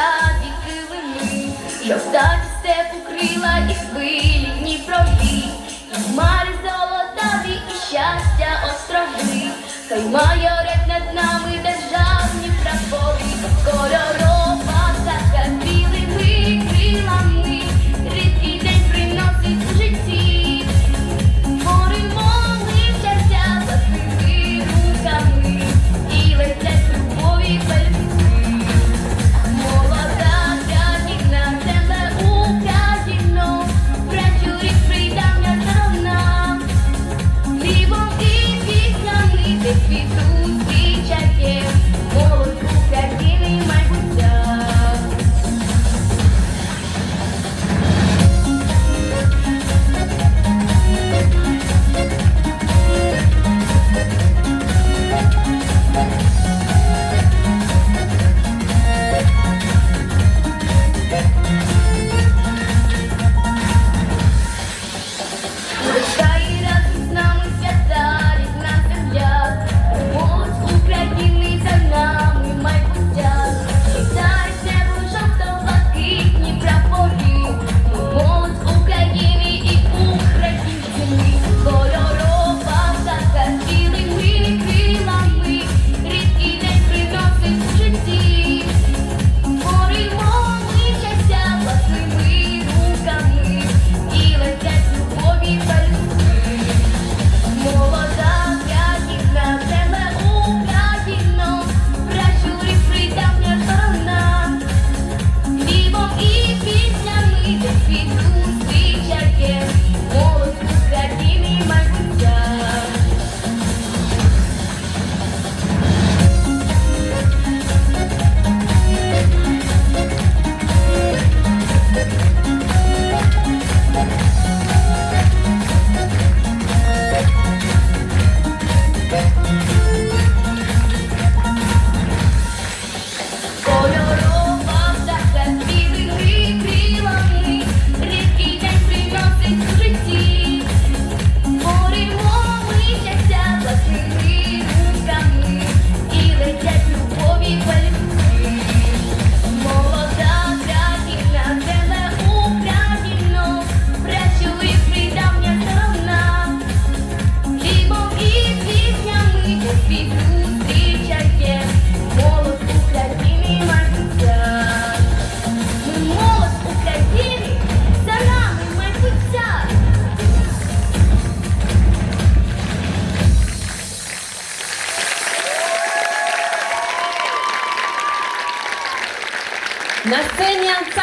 я віки вини, я вдалі степу крила і На сцені